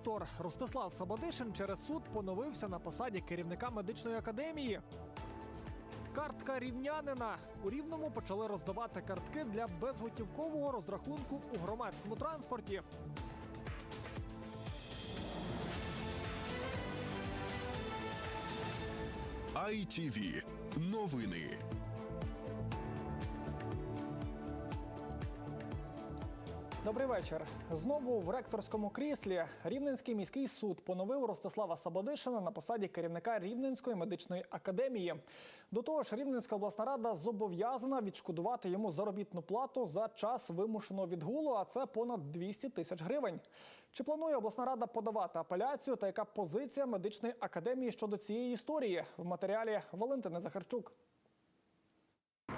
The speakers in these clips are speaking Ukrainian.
Ректор Ростислав Сабадишин через суд поновився на посаді керівника медичної академії. Картка рівнянина у рівному почали роздавати картки для безготівкового розрахунку у громадському транспорті. ITV. Новини. Добрий вечір. Знову в ректорському кріслі Рівненський міський суд поновив Ростислава Сабадишина на посаді керівника Рівненської медичної академії. До того ж, Рівненська обласна рада зобов'язана відшкодувати йому заробітну плату за час вимушеного відгулу, а це понад 200 тисяч гривень. Чи планує обласна рада подавати апеляцію та яка позиція медичної академії щодо цієї історії в матеріалі Валентини Захарчук?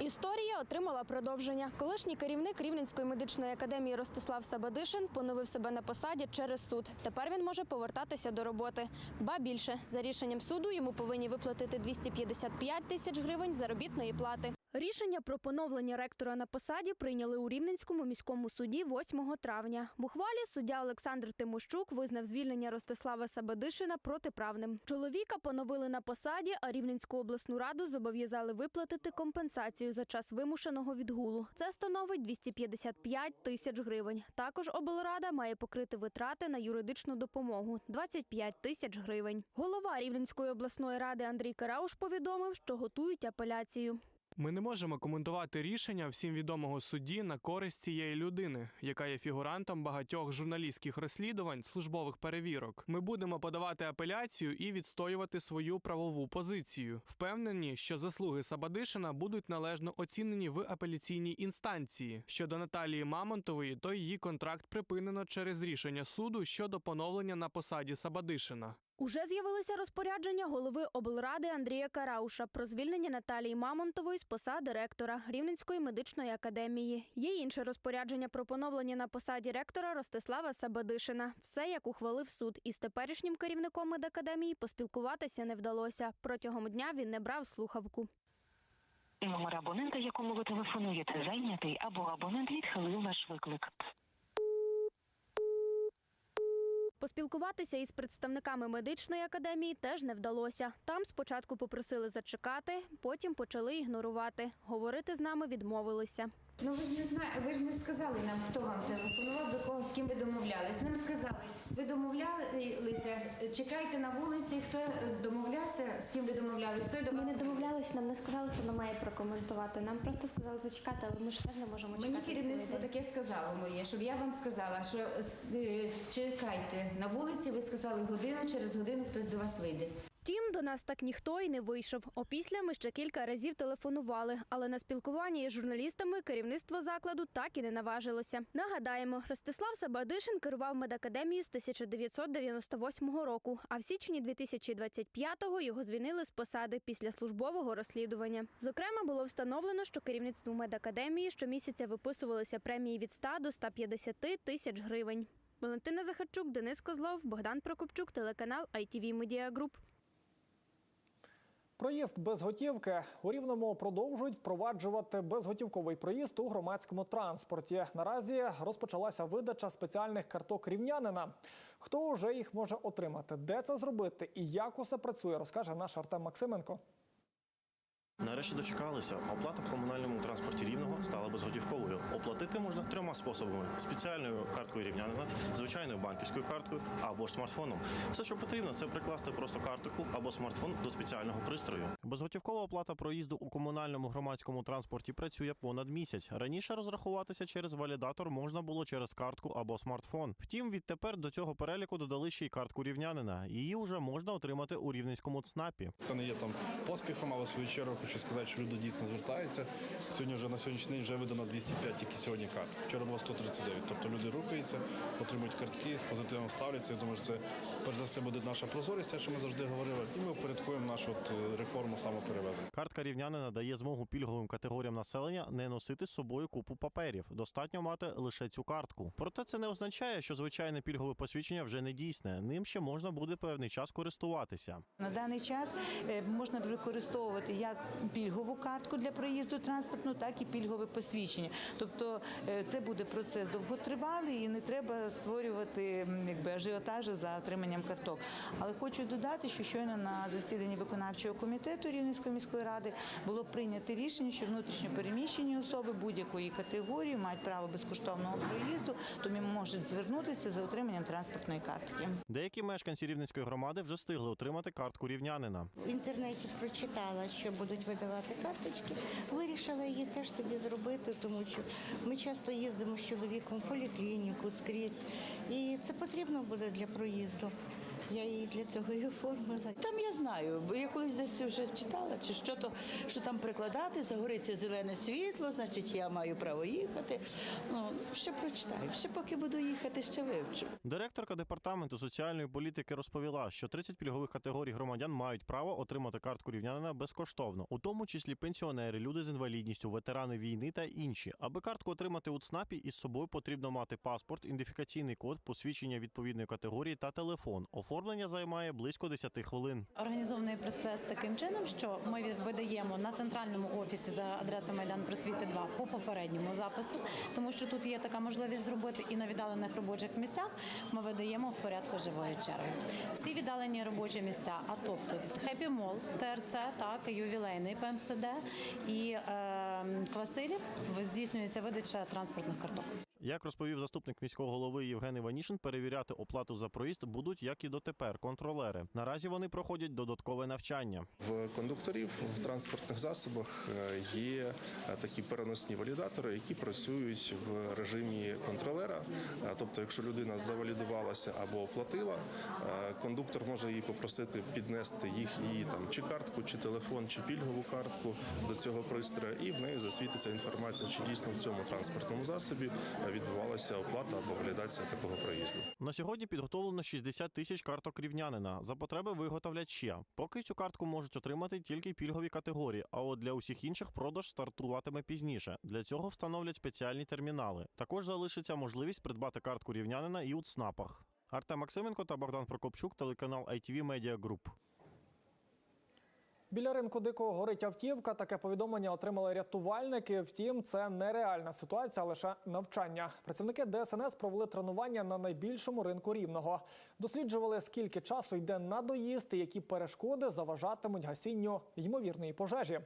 Історія отримала продовження. Колишній керівник Рівненської медичної академії Ростислав Сабадишин поновив себе на посаді через суд. Тепер він може повертатися до роботи. Ба більше за рішенням суду йому повинні виплатити 255 тисяч гривень заробітної плати. Рішення про поновлення ректора на посаді прийняли у Рівненському міському суді 8 травня. В ухвалі суддя Олександр Тимощук визнав звільнення Ростислава Сабадишина протиправним. Чоловіка поновили на посаді, а Рівненську обласну раду зобов'язали виплатити компенсацію за час вимушеного відгулу. Це становить 255 тисяч гривень. Також облрада має покрити витрати на юридичну допомогу 25 тисяч гривень. Голова Рівненської обласної ради Андрій Карауш повідомив, що готують апеляцію. Ми не можемо коментувати рішення всім відомого судді на користь цієї людини, яка є фігурантом багатьох журналістських розслідувань, службових перевірок. Ми будемо подавати апеляцію і відстоювати свою правову позицію. Впевнені, що заслуги Сабадишина будуть належно оцінені в апеляційній інстанції. Щодо Наталії Мамонтової, то її контракт припинено через рішення суду щодо поновлення на посаді Сабадишина. Уже з'явилися розпорядження голови облради Андрія Карауша про звільнення Наталії Мамонтової з посади ректора Рівненської медичної академії. Є інше розпорядження про поновлення на посаді ректора Ростислава Сабадишина. Все як ухвалив суд. Із теперішнім керівником медакадемії поспілкуватися не вдалося. Протягом дня він не брав слухавку. Номер абонента, якому ви телефонуєте, зайнятий або абонент відхилив ваш виклик. Поспілкуватися із представниками медичної академії теж не вдалося. Там спочатку попросили зачекати, потім почали ігнорувати. Говорити з нами відмовилися. Ну ви ж не знаєте, ви ж не сказали нам, хто вам телефонував, до кого з ким ви домовлялись. Нам сказали, ви домовлялися, чекайте на вулиці, хто домовлявся, з ким ви домовлялись, той до Ми вас. не домовлялись, нам не сказали, хто нам має прокоментувати. Нам просто сказали зачекати, але ми ж теж не можемо чекати. Мені керівництво цілий день. таке сказало моє, щоб я вам сказала, що е, чекайте на вулиці. Ви сказали годину, через годину хтось до вас вийде. Нас так ніхто і не вийшов. Опісля ми ще кілька разів телефонували, але на спілкування із журналістами керівництво закладу так і не наважилося. Нагадаємо, Ростислав Сабадишин керував медакадемією з 1998 року, а в січні 2025-го його звільнили з посади після службового розслідування. Зокрема, було встановлено, що керівництву медакадемії щомісяця виписувалися премії від 100 до 150 тисяч гривень. Валентина Захарчук, Денис Козлов, Богдан Прокопчук, телеканал ITV Media Group. Проїзд без готівки у рівному продовжують впроваджувати безготівковий проїзд у громадському транспорті. Наразі розпочалася видача спеціальних карток рівнянина. Хто вже їх може отримати? Де це зробити і як усе працює, розкаже наш Артем Максименко. Нарешті дочекалися. Оплата в комунальному транспорті рівного стала безготівковою. Оплатити можна трьома способами: спеціальною карткою рівнянина, звичайною банківською карткою або ж смартфоном. Все, що потрібно, це прикласти просто картку або смартфон до спеціального пристрою. Безготівкова оплата проїзду у комунальному громадському транспорті працює понад місяць. Раніше розрахуватися через валідатор можна було через картку або смартфон. Втім, відтепер до цього переліку додали ще й картку рівнянина. Її вже можна отримати у рівненському ЦНАПі. Це не є там поспіхом, але в свою чергу хочу сказати, що люди дійсно звертаються. Сьогодні вже на сьогоднішній день вже видано 205 тільки сьогодні карт. Вчора було 139. Тобто люди рухаються, отримують картки, з позитивом ставляться. Я думаю, що це перш за все буде наша прозорість, те, що ми завжди говорили. І ми впорядкуємо нашу от, реформу самоперевезення. Картка рівнянина дає змогу пільговим категоріям населення не носити з собою купу паперів. Достатньо мати лише цю картку. Проте це не означає, що звичайне пільгове посвідчення вже не дійсне. Ним ще можна буде певний час користуватися. На даний час е, можна використовувати як пільгову картку для проїзду транспортну, так і пільгове посвідчення. Тобто е, це буде процес довготривалий і не треба створювати якби ажіотажі за отриманням карток. Але хочу додати, що щойно на засіданні виконавчого комітету Рівненської міської ради було прийнято рішення, що внутрішньо переміщені особи будь-якої категорії мають право безкоштовного проїзду, тому можуть звернутися за отриманням транспортної картки. Деякі мешканці рівненської громади вже встигли отримати картку рівнянина. В інтернеті прочитала, що будуть видавати карточки. Вирішила її теж собі зробити, тому що ми часто їздимо з чоловіком в поліклініку скрізь, і це потрібно буде для проїзду. Я її для цього і оформила. Там я знаю, бо я колись десь вже читала, чи що то, що там прикладати, загориться зелене світло, значить я маю право їхати. Ну, ще прочитаю. Ще поки буду їхати, ще вивчу. Директорка департаменту соціальної політики розповіла, що 30 пільгових категорій громадян мають право отримати картку рівнянина безкоштовно, у тому числі пенсіонери, люди з інвалідністю, ветерани війни та інші. Аби картку отримати у ЦНАПі, із собою потрібно мати паспорт, ідентифікаційний код, посвідчення відповідної категорії та телефон. Оформлення займає близько 10 хвилин. Організований процес таким чином, що ми видаємо на центральному офісі за адресою Майдан Просвіти 2 по попередньому запису, тому що тут є така можливість зробити і на віддалених робочих місцях. Ми видаємо в порядку живої черги. Всі віддалені робочі місця, а тобто Хеппі Мол, ТРЦ, так ювілейний ПМСД і е, Квасилів здійснюється видача транспортних карток. Як розповів заступник міського голови Євген Іванішин, перевіряти оплату за проїзд будуть як і дотепер контролери. Наразі вони проходять додаткове навчання. В кондукторів в транспортних засобах е, є е, такі переносні валідатори, які працюють в режимі контролера. Е, Тобто, якщо людина завалідувалася або оплатила, кондуктор може її попросити піднести їх її там чи картку, чи телефон, чи пільгову картку до цього пристрою, і в неї засвітиться інформація, чи дійсно в цьому транспортному засобі відбувалася оплата або валідація такого проїзду. На сьогодні підготовлено 60 тисяч карток рівнянина. За потреби виготовлять ще. Поки цю картку можуть отримати тільки пільгові категорії. А от для усіх інших продаж стартуватиме пізніше. Для цього встановлять спеціальні термінали. Також залишиться можливість придбати картку рівнянина і у ЦНАПах. Артем Максименко та Богдан Прокопчук, телеканал ITV Media Group. Біля ринку дикого горить автівка. Таке повідомлення отримали рятувальники. Втім, це нереальна ситуація, лише навчання. Працівники ДСНС провели тренування на найбільшому ринку рівного. Досліджували, скільки часу йде на доїзд і які перешкоди заважатимуть гасінню ймовірної пожежі.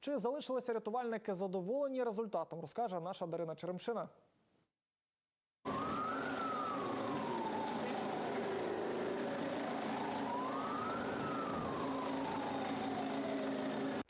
Чи залишилися рятувальники задоволені результатом? Розкаже наша Дарина Черемшина.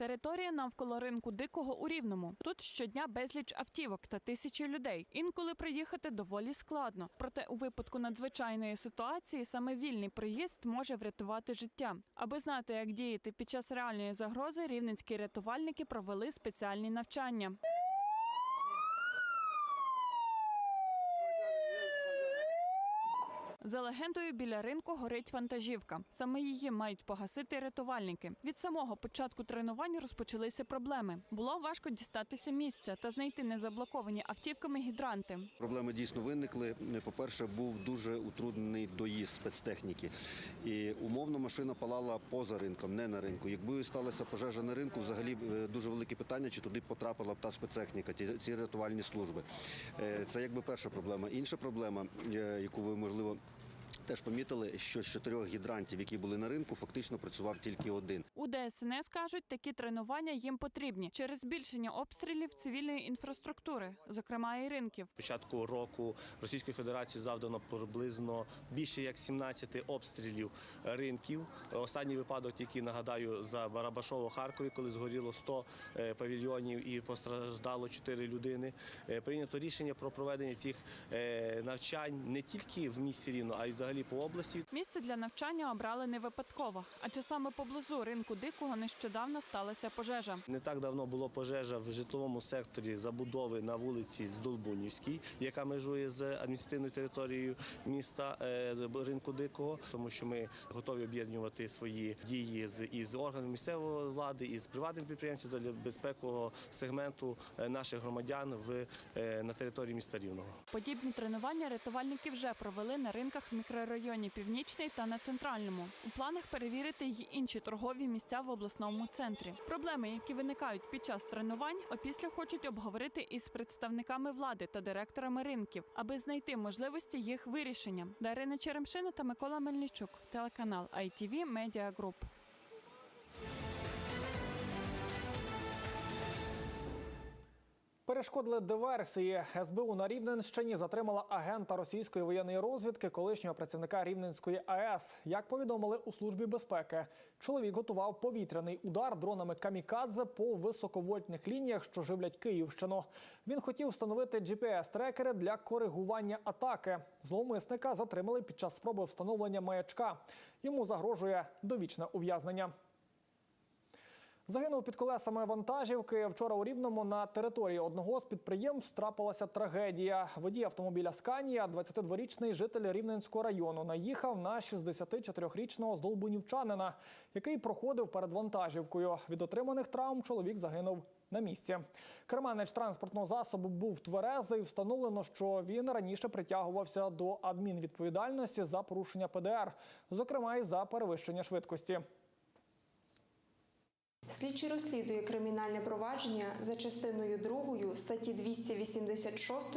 Територія навколо ринку дикого у рівному. Тут щодня безліч автівок та тисячі людей. Інколи приїхати доволі складно. Проте у випадку надзвичайної ситуації саме вільний приїзд може врятувати життя. Аби знати, як діяти під час реальної загрози, рівненські рятувальники провели спеціальні навчання. За легендою, біля ринку горить вантажівка. Саме її мають погасити рятувальники. Від самого початку тренувань розпочалися проблеми. Було важко дістатися місця та знайти незаблоковані автівками гідранти. Проблеми дійсно виникли. По-перше, був дуже утруднений доїзд спецтехніки. І умовно машина палала поза ринком, не на ринку. Якби сталася пожежа на ринку, взагалі е, дуже велике питання, чи туди потрапила б та спецтехніка, ці рятувальні служби. Е, Це якби перша проблема. Інша проблема, е, яку ви можливо. Теж помітили, що з чотирьох гідрантів, які були на ринку, фактично працював тільки один. У ДСНС кажуть, такі тренування їм потрібні через збільшення обстрілів цивільної інфраструктури, зокрема і ринків. початку року Російської Федерації завдано приблизно більше як 17 обстрілів ринків. Останній випадок, який нагадаю, за Барабашово Харкові, коли згоріло 100 е, павільйонів і постраждало 4 людини. Е, Прийнято рішення про проведення цих е, навчань не тільки в місті Рівно, а й взагалі взагалі по області. Місце для навчання обрали не випадково, адже саме поблизу ринку дикого нещодавно сталася пожежа. Не так давно було пожежа в житловому секторі забудови на вулиці Здолбунівській, яка межує з адміністративною територією міста е, ринку дикого, тому що ми готові об'єднувати свої дії з із органами місцевої влади, із приватними підприємцями для безпекового сегменту е, наших громадян в е, на території міста Рівного. Подібні тренування рятувальники вже провели на ринках в мікрорайоні Північний та на центральному. У планах перевірити й інші торгові місця в обласному центрі. Проблеми, які виникають під час тренувань, опісля хочуть обговорити із представниками влади та директорами ринків, аби знайти можливості їх вирішення. Дарина Черемшина та Микола Мельничук, телеканал ITV Media Group. Перешкодили диверсії. СБУ на Рівненщині затримала агента російської воєнної розвідки, колишнього працівника Рівненської АЕС. Як повідомили у службі безпеки, чоловік готував повітряний удар дронами камікадзе по високовольтних лініях, що живлять Київщину. Він хотів встановити GPS-трекери для коригування атаки. Зловмисника затримали під час спроби встановлення маячка. Йому загрожує довічне ув'язнення. Загинув під колесами вантажівки. Вчора у Рівному на території одного з підприємств трапилася трагедія. Водій автомобіля Сканія, 22-річний житель Рівненського району, наїхав на 64-річного здолбунівчанина, який проходив перед вантажівкою. Від отриманих травм чоловік загинув на місці. Керманич транспортного засобу був тверезий. Встановлено, що він раніше притягувався до адмінвідповідальності за порушення ПДР, зокрема і за перевищення швидкості. Слідчий розслідує кримінальне провадження за частиною 2 статті 286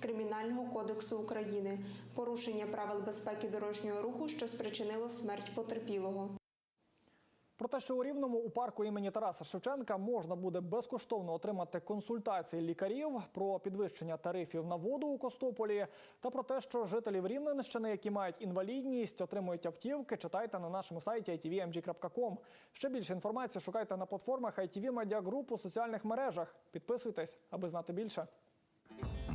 Кримінального кодексу України порушення правил безпеки дорожнього руху, що спричинило смерть потерпілого. Про те, що у Рівному у парку імені Тараса Шевченка можна буде безкоштовно отримати консультації лікарів про підвищення тарифів на воду у Костополі та про те, що жителів Рівненщини, які мають інвалідність, отримують автівки, читайте на нашому сайті itvmg.com. Ще більше інформації шукайте на платформах ITV Media Group у соціальних мережах. Підписуйтесь, аби знати більше.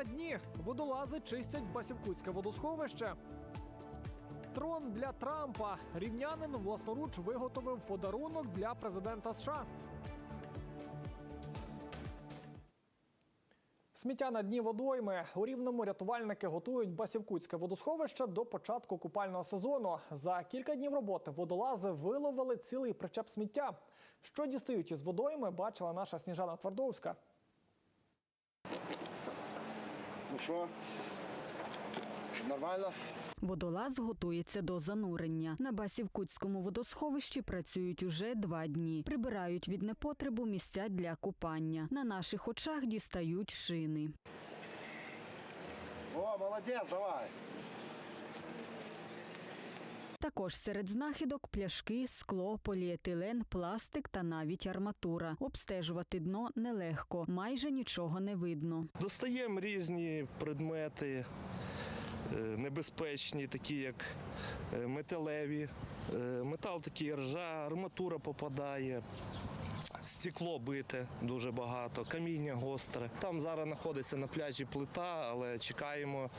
На дні. Водолази чистять Басівкутське водосховище. Трон для Трампа. Рівнянин власноруч виготовив подарунок для президента США. Сміття на дні водойми. У рівному рятувальники готують Басівкутське водосховище до початку купального сезону. За кілька днів роботи водолази виловили цілий причеп сміття. Що дістають із водойми, бачила наша Сніжана Твардовська. Ну що? Нормально? Водолаз готується до занурення. На Басівкутському водосховищі працюють уже два дні. Прибирають від непотребу місця для купання. На наших очах дістають шини. О, молодець, давай. Також серед знахідок пляшки, скло, поліетилен, пластик та навіть арматура. Обстежувати дно нелегко, майже нічого не видно. Достаємо різні предмети е, небезпечні, такі як е, металеві, е, метал такий ржа, арматура попадає. Стекло бите дуже багато, каміння гостре. Там зараз знаходиться на пляжі плита, але чекаємо.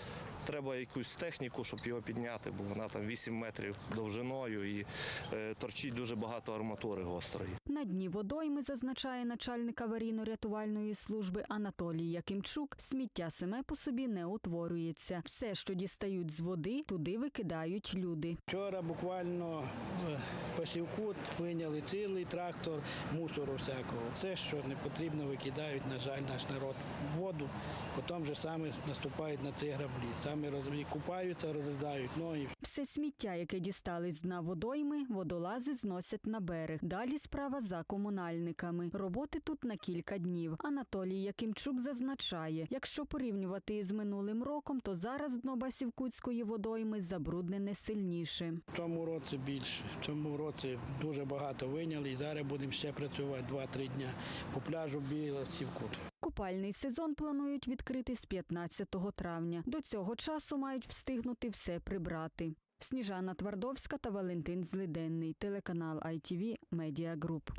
Треба якусь техніку, щоб його підняти, бо вона там 8 метрів довжиною і е, торчить дуже багато арматури гострої. На дні водойми, зазначає начальник аварійно-рятувальної служби Анатолій Якимчук, сміття саме по собі не утворюється. Все, що дістають з води, туди викидають люди. Вчора буквально в Пасівкут виняли цілий трактор мусору. Мусору всякого. Все, що не потрібно, викидають, на жаль, наш народ в воду. Потім же саме наступають на ці граблі. Саме роз... купаються, розглядають ноги. Все сміття, яке дістали з дна водойми, водолази зносять на берег. Далі справа за комунальниками. Роботи тут на кілька днів. Анатолій Якимчук зазначає, якщо порівнювати із минулим роком, то зараз дно Басівкутської водойми забруднене сильніше. В цьому році більше. В цьому році дуже багато виняли і зараз будемо ще працювати 2-3 дня по пляжу Біла Сівкут. Купальний сезон планують відкрити з 15 травня. До цього часу мають встигнути все прибрати. Сніжана Твардовська та Валентин Злиденний. Телеканал ITV Media Group.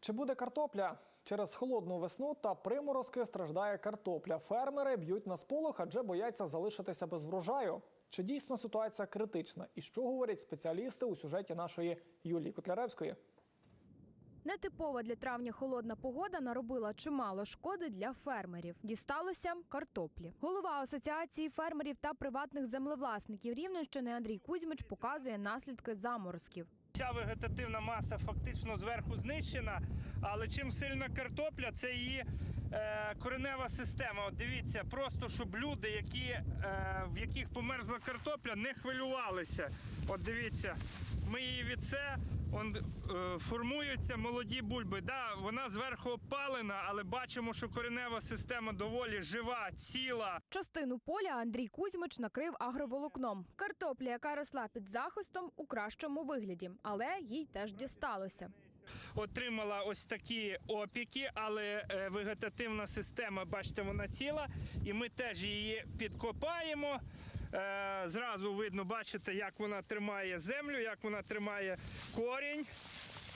Чи буде картопля? Через холодну весну та приморозки страждає картопля. Фермери б'ють на сполох, адже бояться залишитися без врожаю. Чи дійсно ситуація критична? І що говорять спеціалісти у сюжеті нашої Юлії Котляревської? Нетипова для травня холодна погода наробила чимало шкоди для фермерів. Дісталося картоплі. Голова асоціації фермерів та приватних землевласників Рівненщини Андрій Кузьмич показує наслідки заморозків. Ця вегетативна маса фактично зверху знищена, але чим сильна картопля, це її е, коренева система. От дивіться, просто щоб люди, які, е, в яких померзла картопля, не хвилювалися. От дивіться, ми її від це он, е, формуються молоді бульби. Да, вона зверху опалена, але бачимо, що коренева система доволі жива, ціла. Частину поля Андрій Кузьмич накрив агроволокном. Картопля, яка росла під захистом, у кращому вигляді, але їй теж дісталося. Отримала ось такі опіки, але е, вегетативна система, бачите, вона ціла, і ми теж її підкопаємо. Е, Зразу видно, бачите, як вона тримає землю, як вона тримає корінь,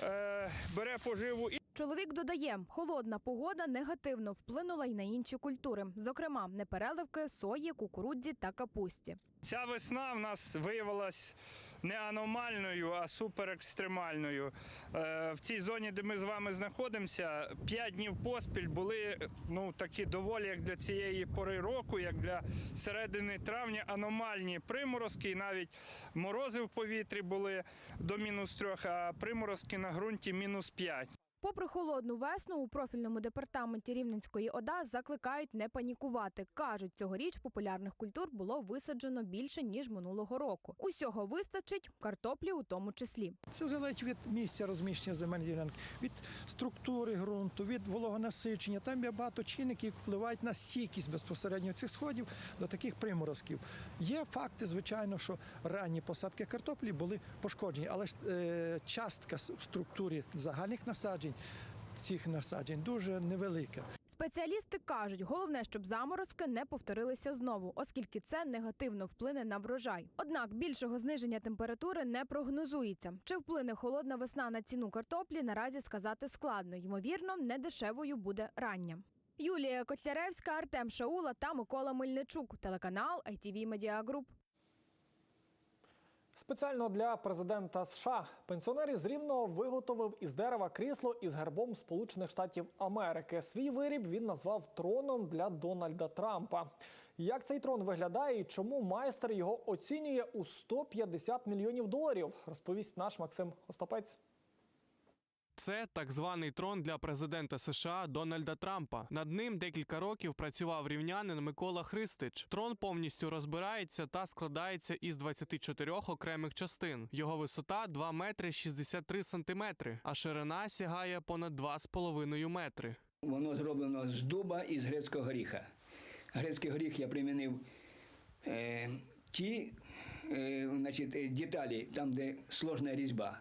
е, бере поживу. Чоловік додає, холодна погода негативно вплинула й на інші культури, зокрема непереливки, сої, кукурудзі та капусті. Ця весна в нас виявилась не аномальною, а суперекстремальною. Е, В цій зоні, де ми з вами знаходимося, 5 днів поспіль були ну такі доволі як для цієї пори року, як для середини травня, аномальні приморозки, і навіть морози в повітрі були до мінус трьох, а приморозки на ґрунті мінус 5. Попри холодну весну, у профільному департаменті Рівненської ОДА закликають не панікувати. кажуть, цьогоріч популярних культур було висаджено більше ніж минулого року. Усього вистачить картоплі у тому числі. Це залежить від місця розміщення земельних ділянок, від структури ґрунту, від вологонасичення. Там є багато чинників, які впливають на стійкість безпосередньо цих сходів до таких приморозків. Є факти, звичайно, що ранні посадки картоплі були пошкоджені, але ж е, частка в структурі загальних насаджень цих насаджень дуже невелика. Спеціалісти кажуть, головне, щоб заморозки не повторилися знову, оскільки це негативно вплине на врожай. Однак більшого зниження температури не прогнозується. Чи вплине холодна весна на ціну картоплі, наразі сказати складно. Ймовірно, не дешевою буде рання. Юлія Котляревська, Артем Шаула та Микола Мельничук. Телеканал ITV Media Group. Спеціально для президента США пенсіонер із Рівного виготовив із дерева крісло із гербом Сполучених Штатів Америки. Свій виріб він назвав троном для Дональда Трампа. Як цей трон виглядає і чому майстер його оцінює у 150 мільйонів доларів, розповість наш Максим Остапець. Це так званий трон для президента США Дональда Трампа. Над ним декілька років працював рівнянин Микола Христич. Трон повністю розбирається та складається із 24 окремих частин. Його висота 2 метри 63 сантиметри, а ширина сягає понад 2,5 метри. Воно зроблено з дуба і з грецького горіха. Грецький горіх я примінив е, ті е, значить, е, деталі, там, де сложна різьба,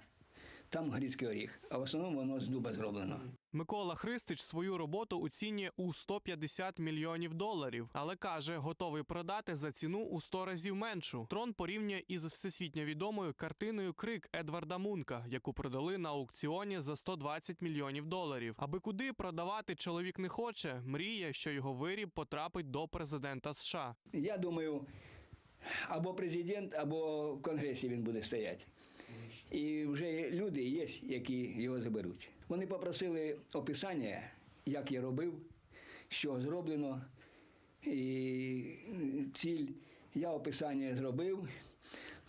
там грецький горіх, а в основному воно з дуба зроблено. Микола Христич свою роботу оцінює у 150 мільйонів доларів, але каже, готовий продати за ціну у 100 разів меншу. Трон порівнює із всесвітньо відомою картиною Крик Едварда Мунка, яку продали на аукціоні за 120 мільйонів доларів. Аби куди продавати чоловік не хоче, мріє, що його виріб потрапить до президента США. Я думаю, або президент, або в Конгресі він буде стояти. І вже люди є, які його заберуть. Вони попросили описання, як я робив, що зроблено, і ціль. Я описання зробив.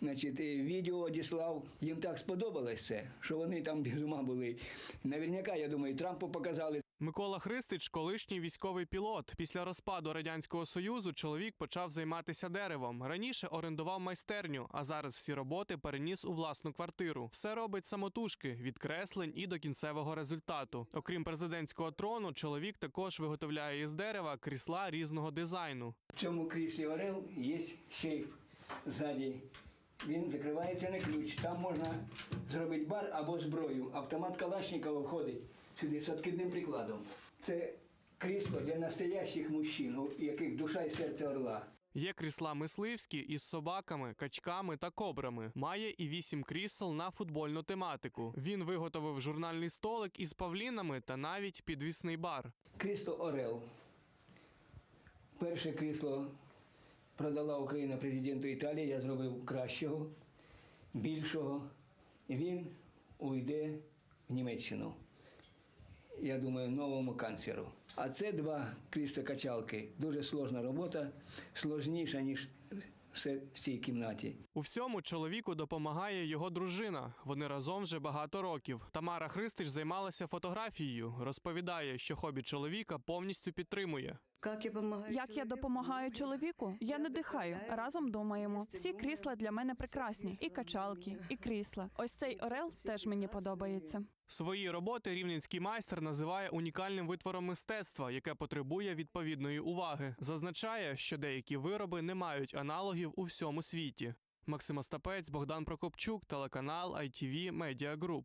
Значить, відео одіслав, їм так сподобалось це, що вони там без ума були. Наверняка, я думаю, Трампу показали. Микола Христич, колишній військовий пілот. Після розпаду радянського союзу чоловік почав займатися деревом. Раніше орендував майстерню, а зараз всі роботи переніс у власну квартиру. Все робить самотужки від креслень і до кінцевого результату. Окрім президентського трону, чоловік також виготовляє із дерева крісла різного дизайну. В цьому кріслі Орел є сейф ззаді. Він закривається на ключ. Там можна зробити бар або зброю. Автомат Калашникова входить сюди з откидним прикладом. Це крісло для настоящих мужчин, у яких душа і серце орла. Є крісла мисливські із собаками, качками та кобрами. Має і вісім крісел на футбольну тематику. Він виготовив журнальний столик із павлінами та навіть підвісний бар. Крісло Орел. Перше крісло продала Україна президенту Італії. Я зробив кращого, більшого. І він уйде в Німеччину. Я думаю, новому канцлеру. А це два крісла качалки. Дуже сложна робота, сложніша, ніж все в цій кімнаті. У всьому чоловіку допомагає його дружина. Вони разом вже багато років. Тамара Христич займалася фотографією. Розповідає, що хобі чоловіка повністю підтримує. Як я допомагаю чоловіку? Я не дихаю. Разом думаємо. Всі крісла для мене прекрасні. І качалки, і крісла. Ось цей орел теж мені подобається. Свої роботи рівненський майстер називає унікальним витвором мистецтва, яке потребує відповідної уваги. Зазначає, що деякі вироби не мають аналогів у всьому світі. Максим Остапець, Богдан Прокопчук, телеканал ITV Media Group.